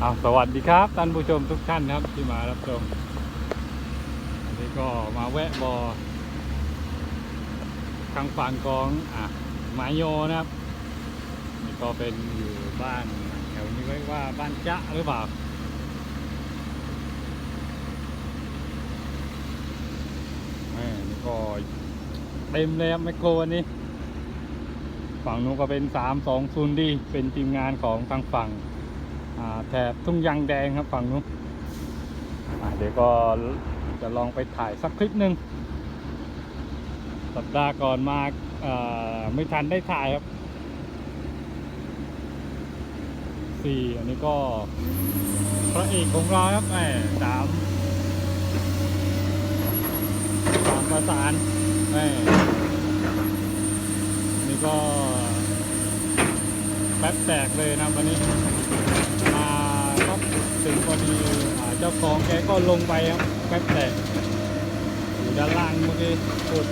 เอาสวัสดีครับท่านผู้ชมทุกท่านครับที่มารับชมอันนี้ก็มาแวะบอทางฝั่งของอะไมายโยนะครับนี่ก็เป็นอยู่บ้านแถวนี้เรียกว่าบ้านจ๊ะหรือเปล่าแม่นี่ก็เต็มเลยครับไมโครวันนี้ ฝั่งนู้นก็เป็น3 2 0ดีเป็นทีมงานของทางฝั่ง แถบทุ่งยางแดงครับฝั่งนู้นเดี๋ยวก็จะลองไปถ่ายสักคลิปหนึ่งสัปดาห์ก่อนมาไม่ทันได้ถ่ายครับสี่อันนี้ก็พระเอกของเราครับแหมสามสามประสานแหมนี่ก็แป๊บแตกเลยนะวันนี้ ถึงพอดีเจ้าของแกก็ลงไปครับแป๊บแตกอยู่ด้านล่างเมื่อกี้พูด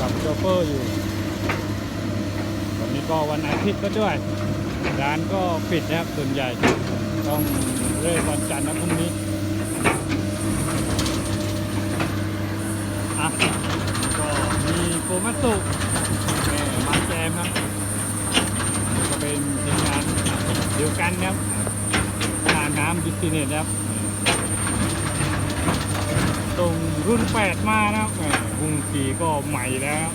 กับโชเฟอร์อยู่วันนี้ก็วันอาทิตย์ก็ด้วย ร้านก็ปิดนะครับส่วนใหญ่ต้องเริ่มวันจันทร์นะพรุ่งนี้อะก็มีโกมัตสุแม่มาแจมครับนี่ก็เป็นทีมงานเดียวกันครับามบิสเนสครับตรงรุ่น8มานะครับแหมพุงสีก็ใหม่แล้ว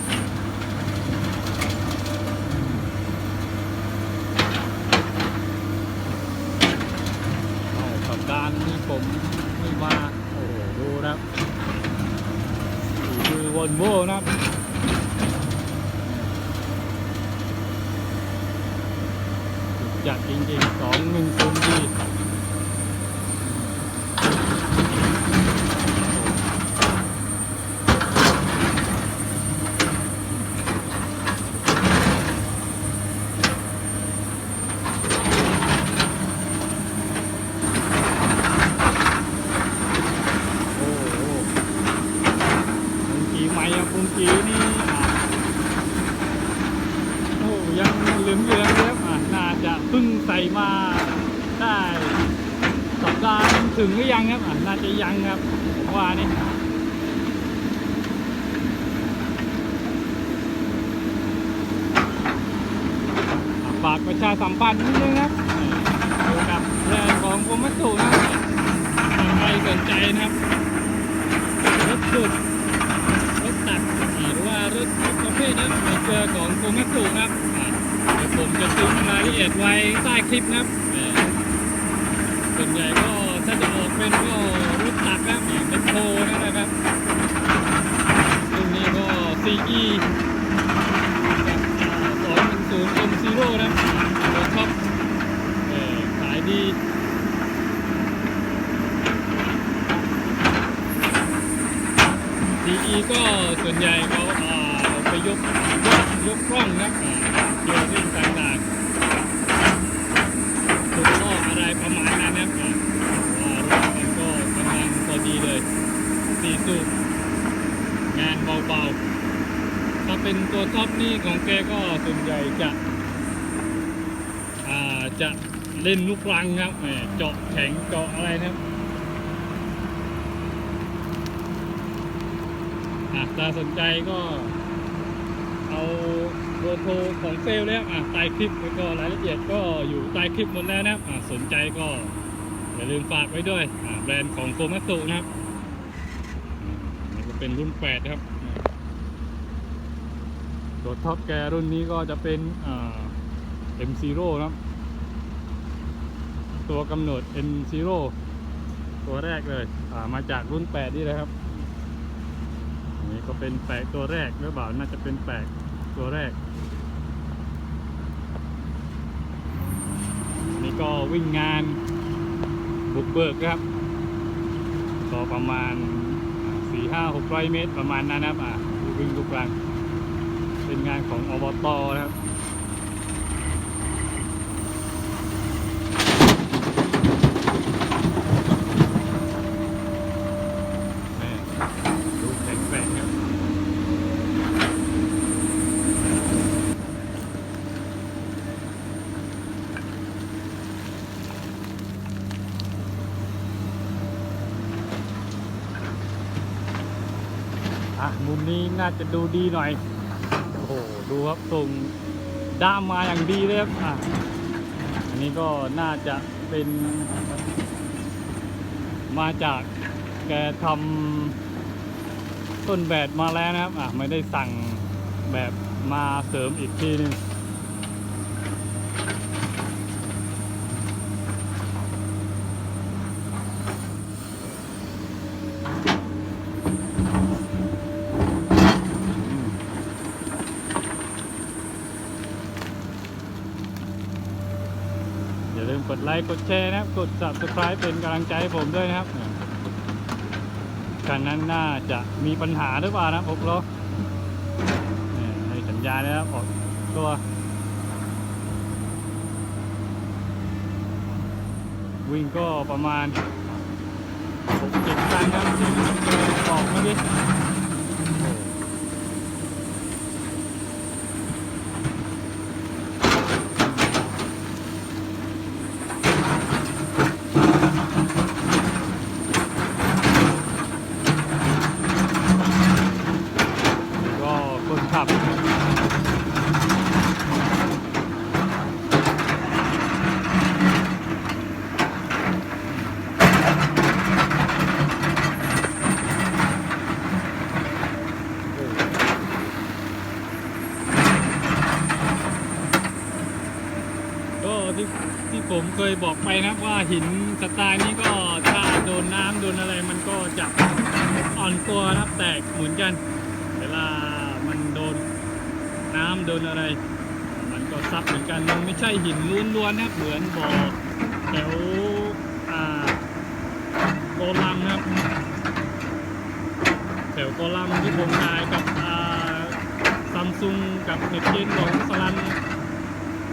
เอาสัปดาห์นี้ผมไม่มาโอ้โหดูนะครับคือวอลโวนะครับจัดจริงๆสองหนึ่งศูนย์ดี โอ้โหปุงกีไหมอะปุงกีนี่อะโอ้ยังเหลืองเหลืองๆเลยครับอะน่าจะเพิ่งใส่มาได้ สัปดาห์ถึงหรือยังครับน่าจะยังครับผมว่านี่ฝากประชาสัมพันธ์นิดนึงครับเกี่ยวกับแบรนด์ของโกมัตสุนะครับใครสนใจนะครับรถสุดรถตัดหรือว่ารถประเภทนี้ในเครือของโกมัตสุนะครับเดี๋ยวผมจะทิ้งรายละเอียดไว้ใต้คลิปนะครับ ส่วนใหญ่ก็ถ้าจะออกเป็นก็รถตัดนะครับอ่าเป็นโทนะครับรุ่นนี้ก็ CE สองหนึ่งศูนย์ M Zero นะครับตัวท็อปขายดี DE ก็ส่วนใหญ่เขาไปยกยกยกกล้องนะอ่าเกี่ยวเรื่องต่างๆถูกลอกอะไรประมาณนั้นนะครับอ่าว่ารถมันก็กำลังพอดีเลย สี่สูบงานเบาๆ ถ้าเป็นตัวท็อปนี่ของแกก็ส่วนใหญ่จะอาจะเล่นลูกรังครับเจาะแข็งเจาะอะไรนะครับอะถ้าสนใจก็เอาเบอร์โทรของเซลล์แล้วอะใต้คลิปแล้วก็รายละเอียดก็อยู่ใต้คลิปหมดแล้วนะครับอะสนใจก็อย่าลืมฝากไว้ด้วยอะแบรนด์ของโคมัตสุนะครับ เป็นรุ่น8ครับตัวท็อปแกรุ่นนี้ก็จะเป็นอ่า M0 นะครับ ตัวกำหนด M0 ตัวแรกเลยามาจากรุ่น 8 นี่เลยครับนนี้ก็เป็นแปกตัวแรกหรือเปล่าน่าจะเป็นแปกตัวแรก นี่ก็วิ่งงานบุกเบิกครับ ก็ประมาณ สี่ห้าหกร้อยเมตรประมาณนั้นนะครับอะวิ่งลูกรัง เป็นงานของอบตนะครับ แม่ดูแข็งแกร่งครับ มุมนี้น่าจะดูดีหน่อย โอ้โห ดูครับส่งด้ามมาอย่างดีเลยครับอะอันนี้ก็น่าจะเป็น มาจากแกทำต้นแบบมาแล้วนะครับอะไม่ได้สั่งแบบมาเสริมอีกทีนึง กดไลค์กดแชร์นะครับ กด subscribe เป็นกำลังใจให้ผมด้วยนะครับการนั้นน่าจะมีปัญหาหรือเปล่านะอกล้อนี่ยให้สัญญาณนะครับออกตัววิ่งก็ประมาณ6 7ตันครับที่ออกเมื่อกี้โอ้ แล้วก็คนขับ ก็ที่ที่ผม เคยบอกไปนะว่าหินสไตล์นี้ก็ถ้าโดนน้ำโดนอะไรมันก็จะอ่อนตัวนะครับแตกเหมือนกัน เวลามันโดนน้ำโดนอะไร มันก็ซับเหมือนกันมันไม่ใช่หินล้วนๆนะเหมือนบ่อแถวอ่าโกลัมนะครับแถวโกลัมที่ผมถ่ายกับอ่าซัมซุงกับเน็ตเจนของสลัน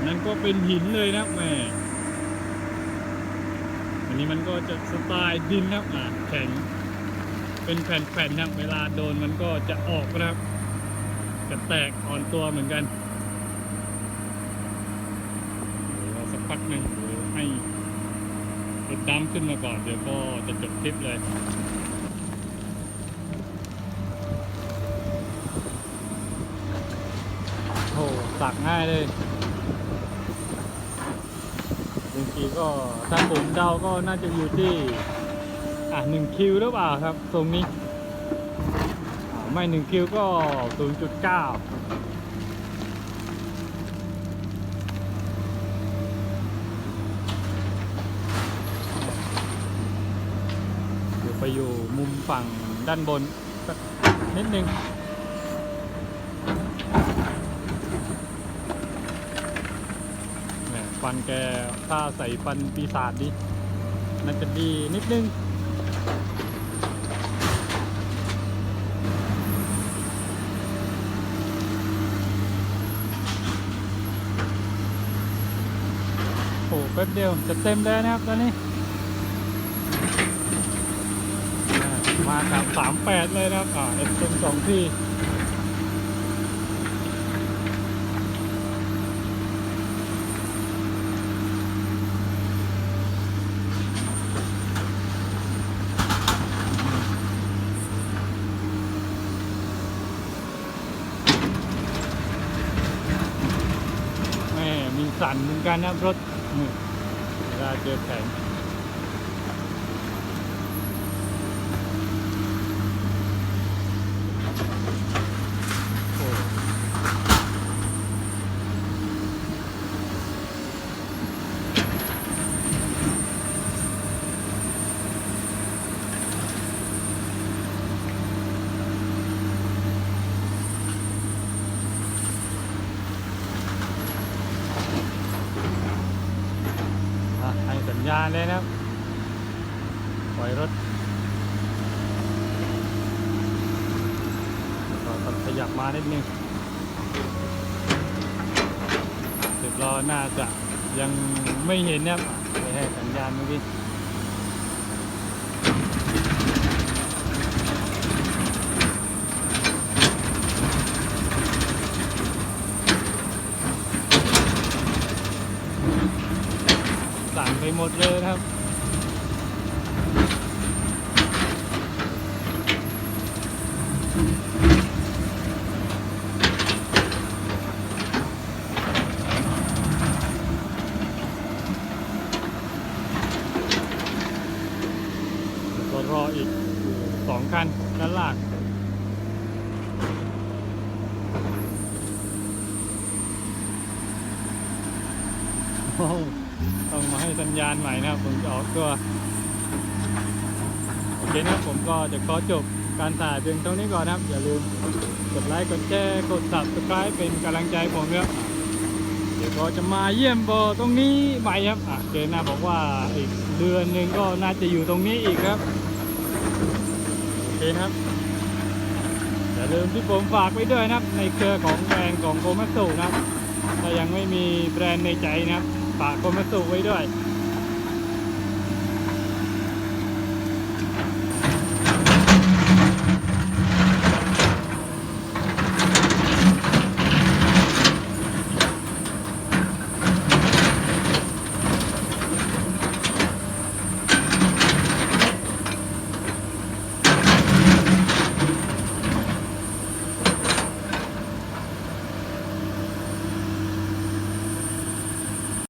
นั่นก็เป็นหินเลยนะแม่ นี้มันก็จะสไตล์ดินนะครับอ่าแข็ง เป็นแผ่นๆนะครับเวลาโดนมันก็จะออกนะครับจะแตกอ่อนตัวเหมือนกันเดี๋ยวรอสักพักหนึ่งเดี๋ยวให้รถดำขึ้นมาก่อน เดี๋ยวก็จะจบคลิปเลยโอ้สักง่ายเลย ทีก็ถ้าผมเดาก็น่าจะอยู่ที่อะหนึ่งคิวหรือเปล่าครับ ตรงนี้ ไม่หนึ่งคิวก็ศูนย์จุดเก้าเดี๋ยวไปอยู่มุมฝั่งด้านบนสักนิดนึง แหม ฟันแกถ้าใส่ฟันปีศาจดิน่าจะดีนิดนึงโอ้แป๊บเดียวจะเต็มแล้วนะครับตอนนี้อ่ามากับสามแปดเลยนะครับอ่าเอฟเอ็มสองที่ แม่มีสั่น เหมือนกันนะรถเวลาเจอแผง ญาณเลยนะครับปล่อยรถขยับมานิดนึงสิบล้อน่าจะยังไม่เห็นนะครับไปให้สัญญาณเมื่อกี้ หมดเลยครับรออีกสองคันด้านล่างโอ้ ต้องมาให้สัญญาณใหม่นะครับผมจะออกตัวโอเคนะครับผมก็จะขอจบการถ่ายเพียงเท่านี้ก่อนนะครับ อย่าลืมกดไลค์กดแชร์กด subscribe เป็นกำลังใจผมด้วยครับเดี๋ยวก็จะมาเยี่ยมโบตรงนี้ใหม่ครับอะเจน่าบอกว่าอีกเดือนหนึ่งก็น่าจะอยู่ตรงนี้อีกครับโอเคนะครับอย่าลืมที่ผมฝากไว้ด้วยนะครับ ในเครือของแบรนด์ของโกมัตสุนะครับถ้ายังไม่มีแบรนด์ในใจนะครับ ฝากโกมัตสุไว้ด้วย